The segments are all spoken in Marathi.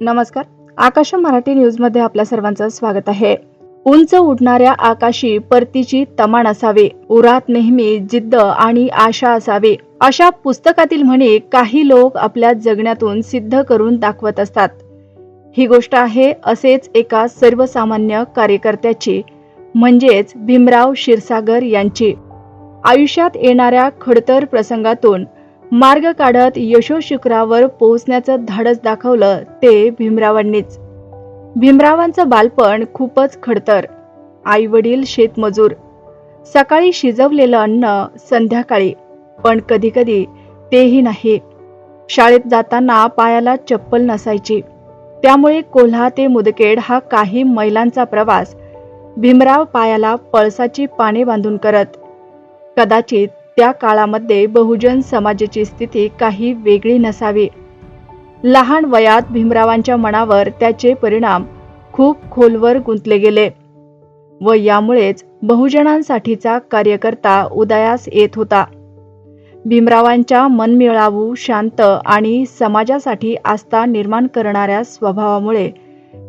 नमस्कार. आकाश मराठी न्यूजमध्ये आपल्या सर्वांचं स्वागत आहे. उंच उडणाऱ्या आकाशी परतीची तमाण असावी. उरात नेहमी जिद्द आणि आशा असावी. अशा पुस्तकातील म्हणी काही लोक आपल्या जगण्यातून सिद्ध करून दाखवत असतात. ही गोष्ट आहे असेच एका सर्वसामान्य कार्यकर्त्याची म्हणजेच भीमराव क्षीरसागर यांची. आयुष्यात येणाऱ्या खडतर प्रसंगातून मार्ग काढत यशो शुक्रावर पोहोचण्याचं धाडस दाखवलं ते भीमरावांनीच. भीमरावांचं बालपण खूपच खडतर. आई वडील शेतमजूर. सकाळी शिजवलेलं अन्न संध्याकाळी पण कधी कधी तेही नाही. शाळेत जाताना पायाला चप्पल नसायची. त्यामुळे कोल्हा ते मुदखेड हा काही मैलांचा प्रवास भीमराव पायाला पळसाची पाने बांधून करत. कदाचित त्या काळामध्ये बहुजन समाजाची स्थिती काही वेगळी नसावी. लहान वयात भीमरावांच्या मनावर त्याचे परिणाम खूप खोलवर गुंतले गेले व यामुळेच बहुजनांसाठीचा कार्यकर्ता उदयास येत होता. भीमरावांच्या मनमिळावू शांत आणि समाजासाठी आस्था निर्माण करणाऱ्या स्वभावामुळे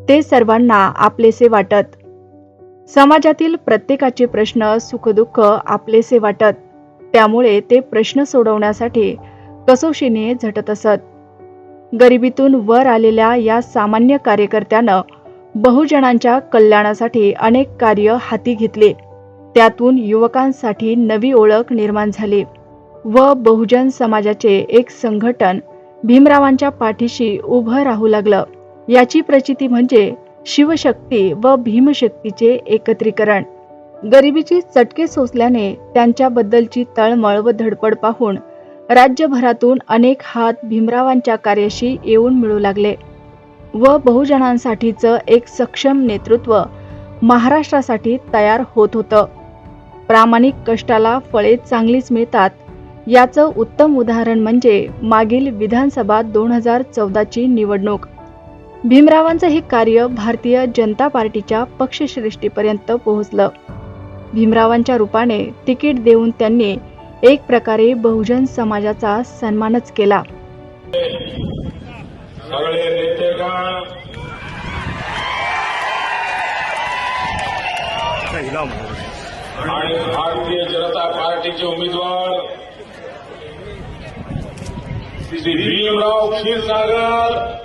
ते सर्वांना आपलेसे वाटत. समाजातील प्रत्येकाचे प्रश्न सुखदुःख आपलेसे वाटत. त्यामुळे ते प्रश्न सोडवण्यासाठी कसोशीने झटत असत. गरिबीतून वर आलेल्या या सामान्य कार्यकर्त्यानं बहुजनांच्या कल्याणासाठी अनेक कार्य हाती घेतले. त्यातून युवकांसाठी नवी ओळख निर्माण झाली व बहुजन समाजाचे एक संघटन भीमरावांच्या पाठीशी उभं राहू लागलं. याची प्रचिती म्हणजे शिवशक्ती व भीमशक्तीचे एकत्रीकरण. गरिबीची चटके सोसल्याने त्यांच्याबद्दलची तळमळ व धडपड पाहून राज्यभरातून अनेक हात भीमरावांच्या कार्याशी येऊन मिळू लागले व बहुजनांसाठीचं एक सक्षम नेतृत्व महाराष्ट्रासाठी तयार होत होतं. प्रामाणिक कष्टाला फळे चांगलीच मिळतात याचं उत्तम उदाहरण म्हणजे मागील विधानसभा दोन हजार चौदाची निवडणूक. भीमरावांचं हे कार्य भारतीय जनता पार्टीच्या पक्षश्रेष्ठीपर्यंत पोहोचलं. भीमरावांच्या रूपाने तिकीट देऊन त्यांनी एक प्रकारे बहुजन समाजाचा सन्मानच केला. सगळे नेतेगण. आणि भारतीय जनता पार्टीचे उमेदवार श्री भीमराव क्षीरसागर.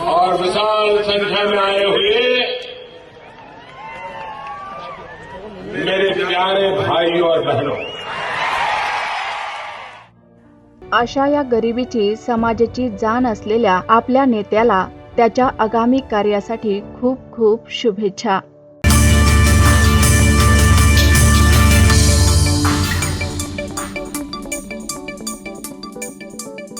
और विशाल संख्या में आए हुए प्यारे भाई और बहनों। अशा या गरिबीची समाजाची जाण असलेल्या आपल्या नेत्याला त्याच्या आगामी कार्यासाठी खूप खूप शुभेच्छा.